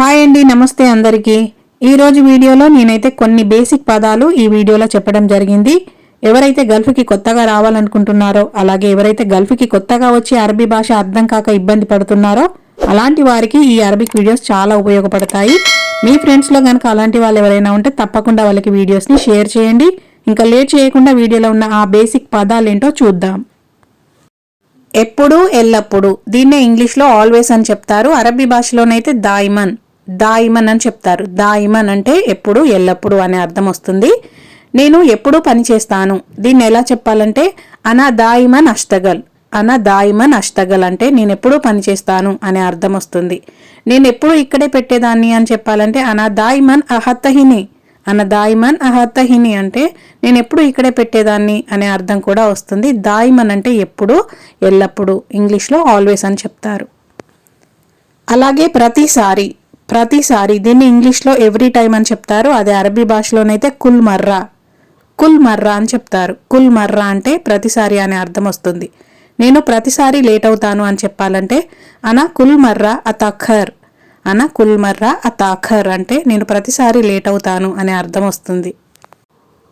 Hi అండి నమస్తే అందరికీ. ఈరోజు వీడియోలో నేనైతే కొన్ని బేసిక్ పదాలు ఈ వీడియోలో చెప్పడం జరిగింది. ఎవరైతే గల్ఫ్కి కొత్తగా రావాలనుకుంటున్నారో అలాగే ఎవరైతే గల్ఫ్కి కొత్తగా వచ్చి అరబీ భాష అర్థం కాక ఇబ్బంది పడుతున్నారో అలాంటి వారికి ఈ అరబిక్ వీడియోస్ చాలా ఉపయోగపడతాయి. మీ ఫ్రెండ్స్లో కనుక అలాంటి వాళ్ళు ఎవరైనా ఉంటే తప్పకుండా వాళ్ళకి వీడియోస్ని షేర్ చేయండి. ఇంకా లేట్ చేయకుండా వీడియోలో ఉన్న ఆ బేసిక్ పదాలు ఏంటో చూద్దాం. ఎప్పుడు ఎల్లప్పుడు. దీన్నే ఇంగ్లీష్లో ఆల్వేస్ అని చెప్తారు. అరబీ భాషలోనైతే దాయిమన్. దాయిమన్ అని చెప్తారు. దాయిమన్ అంటే ఎప్పుడు ఎల్లప్పుడు అనే అర్థం వస్తుంది. నేను ఎప్పుడు పని చేస్తాను. దీన్ని ఎలా చెప్పాలంటే అనా దాయిమన్ అష్టగల్. అనా దాయిమన్ అష్టగల్ అంటే నేను ఎప్పుడూ పని చేస్తాను అనే అర్థం వస్తుంది. నేను ఎప్పుడు ఇక్కడే పెట్టేదాన్ని అని చెప్పాలంటే అనా దాయిమన్ అహత్తహిని అన్న దాయిమన్ అహత్తహిని అంటే నేను ఎప్పుడు ఇక్కడే పెట్టేదాన్ని అనే అర్థం కూడా వస్తుంది. దాయిమన్ అంటే ఎప్పుడు ఎల్లప్పుడూ. ఇంగ్లీష్లో ఆల్వేస్ అని చెప్తారు. అలాగే ప్రతిసారి ప్రతిసారి దీన్ని ఇంగ్లీష్లో ఎవ్రీ టైం అని చెప్తారు. అదే అరబీ భాషలోనైతే కుల్ మర్రా. కుల్ మర్రా అని చెప్తారు. కుల్ మర్రా అంటే ప్రతిసారి అనే అర్థం వస్తుంది. నేను ప్రతిసారి లేట్ అవుతాను అని చెప్పాలంటే అనా కుల్ మర్రా అతఖర్. అన కుల్ మర్రా అతాఖర్ అంటే నేను ప్రతిసారి లేట్ అవుతాను అనే అర్థం వస్తుంది.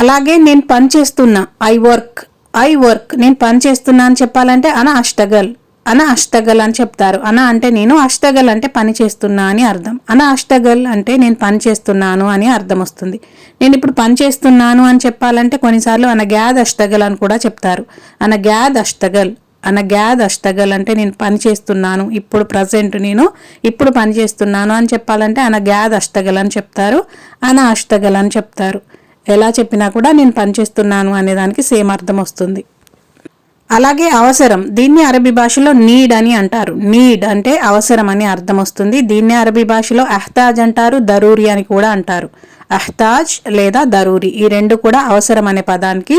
అలాగే నేను పని చేస్తున్నా. I work. I work. నేను పని చేస్తున్నా అని చెప్పాలంటే అన అష్టగల్. అన అష్టగల్ అని చెప్తారు. అన అంటే నేను అష్టగల్ అంటే పని చేస్తున్నా అని అర్థం. అన అష్టగల్ అంటే నేను పని చేస్తున్నాను అని అర్థం వస్తుంది. నేను ఇప్పుడు పని చేస్తున్నాను అని చెప్పాలంటే కొన్నిసార్లు అన గ్యాద్ అష్టగల్ అని కూడా చెప్తారు. అన గ్యాద్ అష్టగల్ అన గ్యాద్ అష్టగల్ అంటే నేను పని చేస్తున్నాను ఇప్పుడు ప్రజెంట్ నేను ఇప్పుడు పని చేస్తున్నాను అని చెప్పాలంటే అన గ్యాద్ అష్టగల్ అని చెప్తారు. అన అష్టగల్ అని చెప్తారు. ఎలా చెప్పినా కూడా నేను పనిచేస్తున్నాను అనేదానికి సేమ్ అర్థం వస్తుంది. అలాగే అవసరం. దీన్ని అరబీ భాషలో నీడ్ అని అంటారు. నీడ్ అంటే అవసరం అని అర్థం వస్తుంది. దీన్ని అరబీ భాషలో అహ్తాజ్ అంటారు దరూరి అని కూడా అంటారు. అహ్తాజ్ లేదా దరూరి ఈ రెండు కూడా అవసరం అనే పదానికి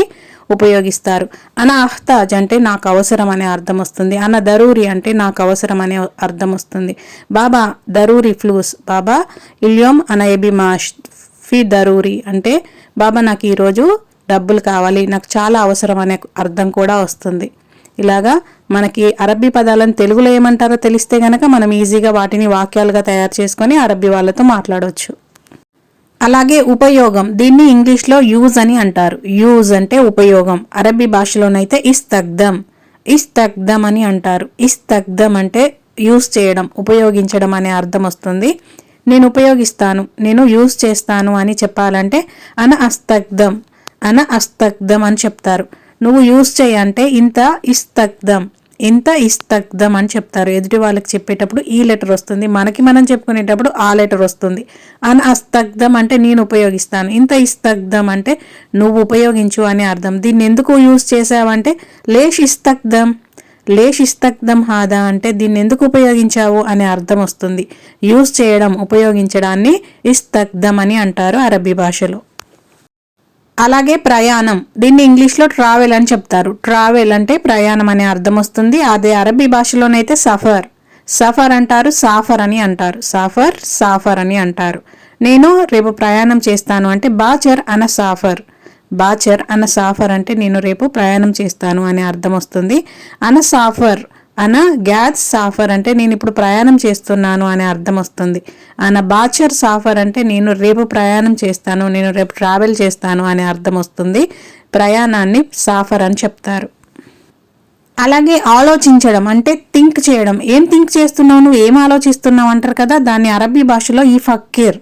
ఉపయోగిస్తారు. అన అహ్తాజ్ అంటే నాకు అవసరం అనే అర్థం వస్తుంది. అన దరూరి అంటే నాకు అవసరం అనే అర్థం వస్తుంది. బాబా దరూరి ఫ్లూస్. బాబా ఇల్యోమ్ అన ఎబి మాష్ ఫీ దరూరి అంటే బాబా నాకు ఈరోజు డబ్బులు కావాలి నాకు చాలా అవసరం అనే అర్థం కూడా వస్తుంది. ఇలాగా మనకి అరబ్బీ పదాలను తెలుగులో ఏమంటారో తెలిస్తే గనక మనం ఈజీగా వాటిని వాక్యాలుగా తయారు చేసుకొని అరబ్బీ వాళ్ళతో మాట్లాడవచ్చు అలాగే ఉపయోగం దీన్ని ఇంగ్లీష్లో యూజ్ అని అంటారు. యూజ్ అంటే ఉపయోగం. అరబీ భాషలోనైతే ఇస్తగ్ధం ఇస్తగ్ధం అని అంటారు. ఇస్తగ్ధం అంటే యూజ్ చేయడం ఉపయోగించడం అనే అర్థం వస్తుంది. నేను ఉపయోగిస్తాను నేను యూజ్ చేస్తాను అని చెప్పాలంటే అన అస్తగ్ధం అన అస్తగ్ధం అని చెప్తారు. నువ్వు యూజ్ చేయంటే ఇంత ఇస్తగ్ధం ఇంత ఇస్తగ్ధం అని చెప్తారు. ఎదుటి వాళ్ళకి చెప్పేటప్పుడు ఈ లెటర్ వస్తుంది. మనకి మనం చెప్పుకునేటప్పుడు ఆ లెటర్ వస్తుంది. అన్ అస్తగ్ధం అంటే నేను ఉపయోగిస్తాను. ఇంత ఇస్తగ్ధం అంటే నువ్వు ఉపయోగించు అని అర్థం. దీన్ని ఎందుకు యూజ్ చేసావంటే లేష్ ఇస్తగ్ధం లేష్ ఇస్తగ్ధం హాదా అంటే దీన్ని ఎందుకు ఉపయోగించావు అనే అర్థం వస్తుంది. యూజ్ చేయడం ఉపయోగించడాన్ని ఇస్తగ్ధం అని అంటారు అరబీ భాషలో. అలాగే ప్రయాణం. దీన్ని ఇంగ్లీష్లో ట్రావెల్ అని చెప్తారు. ట్రావెల్ అంటే ప్రయాణం అనే అర్థం వస్తుంది. అదే అరబీ భాషలోనైతే సఫర్. సఫర్ అంటారు సాఫర్ అని అంటారు. సాఫర్ సాఫర్ అని అంటారు. నేను రేపు ప్రయాణం చేస్తాను అంటే బాచర్ అన సాఫర్. బాచర్ అన సాఫర్ అంటే నేను రేపు ప్రయాణం చేస్తాను అనే అర్థం వస్తుంది. అన సాఫర్ అన గ్యాస్ సాఫర్ అంటే నేను ఇప్పుడు ప్రయాణం చేస్తున్నాను అనే అర్థం వస్తుంది. అన బాచర్ సాఫర్ అంటే నేను రేపు ప్రయాణం చేస్తాను నేను రేపు ట్రావెల్ చేస్తాను అనే అర్థం వస్తుంది. ప్రయాణాన్ని సాఫర్ అని చెప్తారు. అలాగే ఆలోచించడం అంటే థింక్ చేయడం. ఏం థింక్ చేస్తున్నావు? నువ్వు ఏం ఆలోచిస్తున్నావు అంటారు కదా దాన్ని అరబీ భాషలో ఈ ఫక్కీర్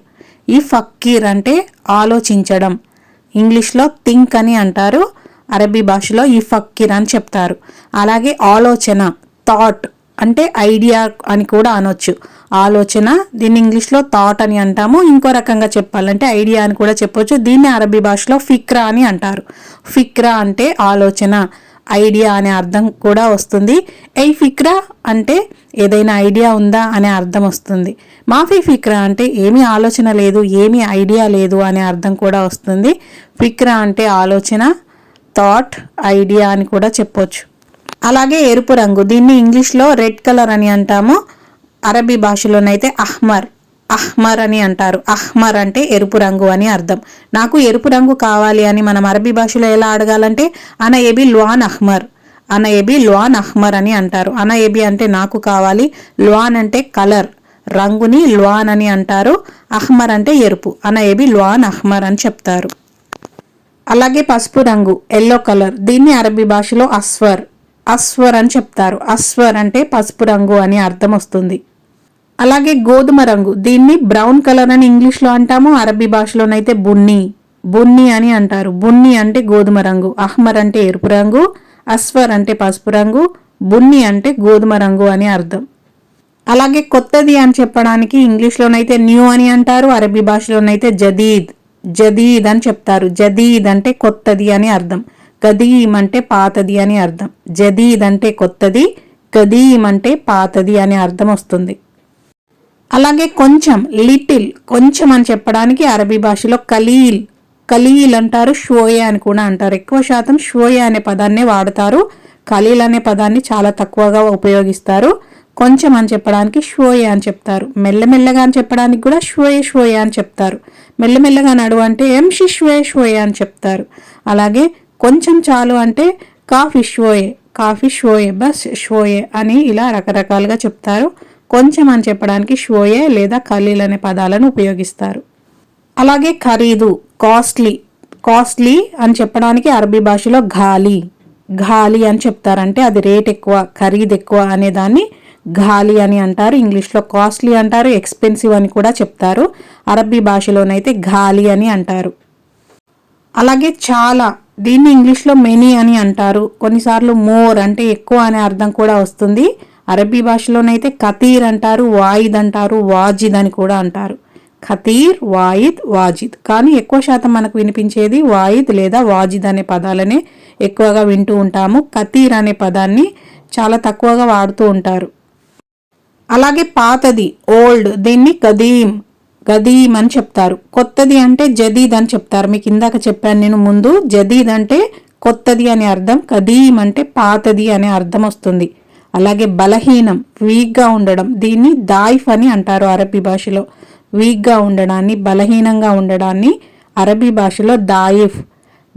ఈ ఫక్కీర్ అంటే ఆలోచించడం. ఇంగ్లీష్లో థింక్ అని అంటారు. అరబీ భాషలో ఈ ఫక్కీర్ అని చెప్తారు. అలాగే ఆలోచన. థాట్ అంటే ఐడియా అని కూడా అనొచ్చు. ఆలోచన దీన్ని ఇంగ్లీష్లో థాట్ అని అంటాము. ఇంకో రకంగా చెప్పాలంటే ఐడియా అని కూడా చెప్పొచ్చు. దీన్ని అరబీ భాషలో ఫిక్రా అని అంటారు. ఫిక్రా అంటే ఆలోచన ఐడియా అనే అర్థం కూడా వస్తుంది. ఏ ఫిక్రా అంటే ఏదైనా ఐడియా ఉందా అనే అర్థం వస్తుంది. మాఫీ ఫిక్రా అంటే ఏమీ ఆలోచన లేదు ఏమీ ఐడియా లేదు అనే అర్థం కూడా వస్తుంది. ఫిక్రా అంటే ఆలోచన థాట్ ఐడియా అని కూడా చెప్పొచ్చు. అలాగే ఎరుపు రంగు. దీన్ని ఇంగ్లీష్లో రెడ్ కలర్ అని అంటాము. అరబీ భాషలోనైతే అహ్మర్. అహ్మర్ అని అంటారు. అహ్మర్ అంటే ఎరుపు రంగు అని అర్థం. నాకు ఎరుపు రంగు కావాలి అని మనం అరబీ భాషలో ఎలా అడగాలంటే అన ఎబి ల్వాన్ అహ్మర్. అన ఎబి ల్వాన్ అహ్మర్ అని అంటారు. అన ఎబి అంటే నాకు కావాలి. ల్వాన్ అంటే కలర్. రంగుని ల్వాన్ అని అంటారు. అహ్మర్ అంటే ఎరుపు. అన అనయేబి ల్వాన్ అహ్మర్ అని చెప్తారు. అలాగే పసుపు రంగు ఎల్లో కలర్. దీన్ని అరబీ భాషలో అస్వర్. అస్వర్ అని చెప్తారు. అస్వర్ అంటే పసుపు రంగు అని అర్థం వస్తుంది. అలాగే గోధుమ రంగు. దీన్ని బ్రౌన్ కలర్ అని ఇంగ్లీష్లో అంటాము. అరబీ భాషలోనైతే బున్ని. బున్ని అని అంటారు. బున్ని అంటే గోధుమ రంగు. అహ్మర్ అంటే ఎరుపు రంగు. అస్వర్ అంటే పసుపు రంగు. బున్ని అంటే గోధుమ రంగు అని అర్థం. అలాగే కొత్తది అని చెప్పడానికి ఇంగ్లీష్లోనైతే న్యూ అని అంటారు. అరబీ భాషలోనైతే జదీద్. జదీద్ అని చెప్తారు. జదీద్ అంటే కొత్తది అని అర్థం. కదీమ్ అంటే పాతది అని అర్థం. జదీద్ అంటే కొత్తది కదీమ్ అంటే పాతది అని అర్థం వస్తుంది. అలాగే కొంచెం లిటిల్ కొంచెం అని చెప్పడానికి అరబీ భాషలో కలీల్. కలీల్ అంటారు షోయా అని కూడా అంటారు. ఎక్కువ శాతం షోయా అనే పదాన్నే వాడతారు. ఖలీల్ అనే పదాన్ని చాలా తక్కువగా ఉపయోగిస్తారు. కొంచెం అని చెప్పడానికి షోయే అని చెప్తారు. మెల్లమెల్లగా అని చెప్పడానికి కూడా షోయే షోయే అని చెప్తారు. మెల్లమెల్లగా నడు అంటే ఎంషి షోయే షోయే అని చెప్తారు. అలాగే కొంచెం చాలు అంటే కాఫీ షోయే కాఫీ షోయే బస్ షోయే అని ఇలా రకరకాలుగా చెప్తారు. కొంచెం అని చెప్పడానికి షోయే లేదా ఖలీల్ అనే పదాలను ఉపయోగిస్తారు. అలాగే ఖరీదు కాస్ట్లీ కాస్ట్లీ అని చెప్పడానికి అరబీ భాషలో ఘాలీ ఘాలి అని చెప్తారంటే అది రేట్ ఎక్కువ ఖరీదు ఎక్కువ అనే దాన్ని ఘాలి అని అంటారు. ఇంగ్లీష్లో కాస్ట్లీ అంటారు ఎక్స్పెన్సివ్ అని కూడా చెప్తారు. అరబ్బీ భాషలోనైతే ఘాలి అని అంటారు. అలాగే చాలా దీన్ని ఇంగ్లీష్లో మెనీ అని అంటారు. కొన్నిసార్లు మోర్ అంటే ఎక్కువ అనే అర్థం కూడా వస్తుంది. అరబీ భాషలోనైతే కతీర్ అంటారు వాయిద్ అంటారు వాజిద్ అని కూడా అంటారు. ఖతీర్ వాయిద్ వాజిద్. కానీ ఎక్కువ శాతం మనకు వినిపించేది వాయిద్ లేదా వాజిద్ అనే పదాలనే ఎక్కువగా వింటూ ఉంటాము. కతీర్ అనే పదాన్ని చాలా తక్కువగా వాడుతూ ఉంటారు. అలాగే పాతది ఓల్డ్ దీన్ని కదీమ్ గదీమ్ అని చెప్తారు. కొత్తది అంటే జదీద్ అని చెప్తారు. మీకు ఇందాక చెప్పాను నేను ముందు జదీద్ అంటే కొత్తది అనే అర్థం కదీమ్ అంటే పాతది అనే అర్థం వస్తుంది. అలాగే బలహీనం వీక్గా ఉండడం దీన్ని దాయిఫ్ అని అంటారు అరబీ భాషలో. వీక్గా ఉండడాన్ని బలహీనంగా ఉండడాన్ని అరబీ భాషలో దాయిఫ్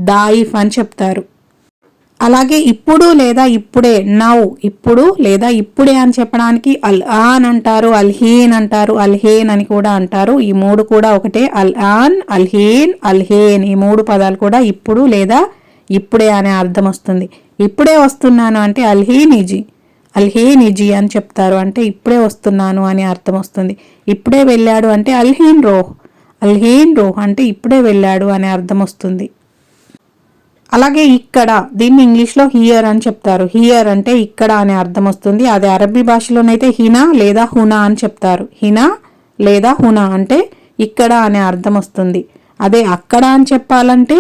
దాయిఫ్ అని చెప్తారు. అలాగే ఇప్పుడు లేదా ఇప్పుడే నౌ ఇప్పుడు లేదా ఇప్పుడే అని చెప్పడానికి అల్ ఆన్ అంటారు అల్హీన్ అంటారు అల్హేన్ అని కూడా అంటారు. ఈ మూడు కూడా ఒకటే అల్ ఆన్ అల్హీన్ అల్హేన్. ఈ మూడు పదాలు కూడా ఇప్పుడు లేదా ఇప్పుడే అనే అర్థం వస్తుంది. ఇప్పుడే వస్తున్నాను అంటే అల్హీన్ ఇజీ అల్హీన్ ఇజీ అని చెప్తారు అంటే ఇప్పుడే వస్తున్నాను అని అర్థం వస్తుంది. ఇప్పుడే వెళ్ళాడు అంటే అల్హీన్ రోహ్. అల్హీన్ రోహ్ అంటే ఇప్పుడే వెళ్ళాడు అనే అర్థం వస్తుంది. అలాగే ఇక్కడ దీన్ని ఇంగ్లీష్లో హియర్ అని చెప్తారు. హియర్ అంటే ఇక్కడ అనే అర్థం వస్తుంది. అదే అరబీ భాషలోనైతే హినా లేదా హునా అని చెప్తారు. హినా లేదా హునా అంటే ఇక్కడ అనే అర్థం వస్తుంది. అదే అక్కడ అని చెప్పాలంటే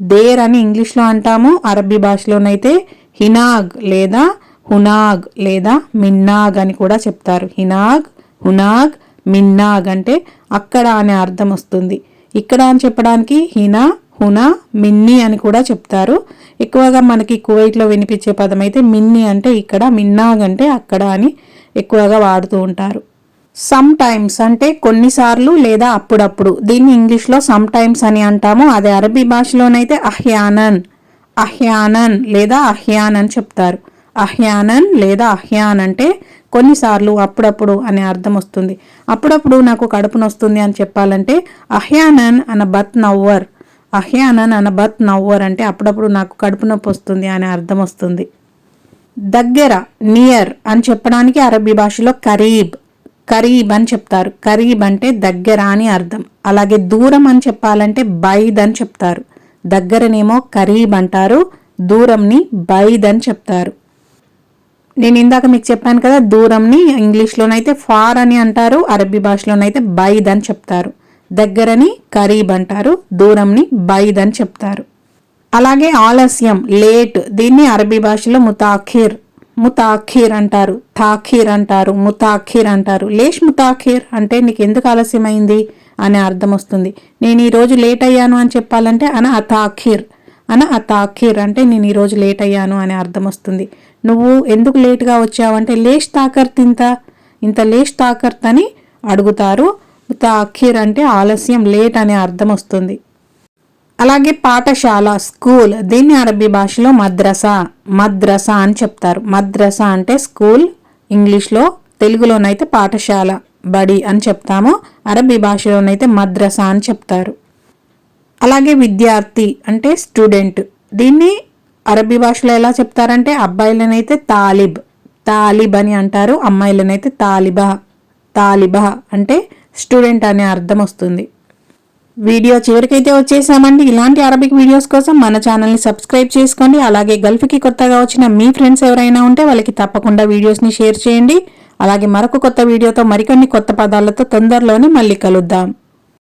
దేర్ అని ఇంగ్లీష్లో అంటాము. అరబీ భాషలోనైతే హినాగ్ లేదా హునాగ్ లేదా మిన్నాగ్ అని కూడా చెప్తారు. హినాగ్ హునాగ్ మిన్నాగ్ అంటే అక్కడ అనే అర్థం వస్తుంది. ఇక్కడ అని చెప్పడానికి హినా హునా మిన్ని అని కూడా చెప్తారు. ఎక్కువగా మనకి కువైట్లో వినిపించే పదం అయితే మిన్ని అంటే ఇక్కడ మిన్నాగ్ అంటే అక్కడ అని ఎక్కువగా వాడుతూ ఉంటారు. సమ్ టైమ్స్ అంటే కొన్నిసార్లు లేదా అప్పుడప్పుడు. దీన్ని ఇంగ్లీష్లో సమ్ టైమ్స్ అని అంటాము. అదే అరబీ భాషలోనైతే అహ్యానన్ అహ్యానన్ లేదా అహ్యాన్ అని చెప్తారు. అహ్యానన్ లేదా అహ్యాన్ అంటే కొన్నిసార్లు అప్పుడప్పుడు అనే అర్థం వస్తుంది. అప్పుడప్పుడు నాకు కడుపు నొస్తుంది అని చెప్పాలంటే అహ్యానన్ అన్న బత్ నవ్వర్. అహ్యానన్ నన్న బత్ నవ్వర్ అంటే అప్పుడప్పుడు నాకు కడుపు నొప్పి వస్తుంది అనే అర్థం వస్తుంది. దగ్గర నియర్ అని చెప్పడానికి అరబీ భాషలో కరీబ్. కరీబ్ అని చెప్తారు. కరీబ్ అంటే దగ్గర అని అర్థం. అలాగే దూరం అని చెప్పాలంటే బైద్ అని చెప్తారు. దగ్గరనేమో కరీబ్ అంటారు. దూరంని బైద్ అని చెప్తారు. నేను ఇందాక మీకు చెప్పాను కదా దూరంని ఇంగ్లీష్లోనైతే ఫార్ అని అంటారు. అరబీ భాషలోనైతే బైద్ అని చెప్తారు. దగ్గరని కరీబ్ అంటారు దూరంని బైద్ అని చెప్తారు. అలాగే ఆలస్యం లేట్ దీన్ని అరబీ భాషలో ముతాఖిర్ ముతాఖీర్ అంటారు తాఖీర్ అంటారు ముతాఖీర్ అంటారు. లేష్ ముతాఖిర్ అంటే నీకు ఎందుకు ఆలస్యమైంది అనే అర్థం వస్తుంది. నేను ఈరోజు లేట్ అయ్యాను అని చెప్పాలంటే అన అతాఖీర్ అన అతాఖీర్ అంటే నేను ఈరోజు లేట్ అయ్యాను అనే అర్థం వస్తుంది. నువ్వు ఎందుకు లేట్గా వచ్చావంటే లేష్ తాకర్త్ ఇంత ఇంత లేష్ తాకర్త్ అని అడుగుతారు. తాఖీర్ అంటే ఆలస్యం లేట్ అనే అర్థం వస్తుంది. అలాగే పాఠశాల స్కూల్ దీన్ని అరబీ భాషలో మద్రసా మద్రసా అని చెప్తారు. మద్రసా అంటే స్కూల్ ఇంగ్లీష్లో తెలుగులోనైతే పాఠశాల బడి అని చెప్తామో. అరబీ భాషలోనైతే మద్రసా అని చెప్తారు. అలాగే విద్యార్థి అంటే స్టూడెంట్. దీన్ని అరబీ భాషలో ఎలా చెప్తారంటే అబ్బాయిలనైతే తాలిబ్ తాలిబ్ అని అంటారు. అమ్మాయిలనైతే తాలిబా తాలిబా అంటే స్టూడెంట్ అనే అర్థం వస్తుంది. వీడియో చివరికైతే వచ్చేసామండి. ఇలాంటి అరబిక్ వీడియోస్ కోసం మన ఛానల్ని సబ్స్క్రైబ్ చేసుకోండి. అలాగే గల్ఫ్కి కొత్తగా వచ్చిన మీ ఫ్రెండ్స్ ఎవరైనా ఉంటే వాళ్ళకి తప్పకుండా వీడియోస్ని షేర్ చేయండి. అలాగే మరొక కొత్త వీడియోతో మరికొన్ని కొత్త పదాలతో తొందరలోనే మళ్ళీ కలుద్దాం.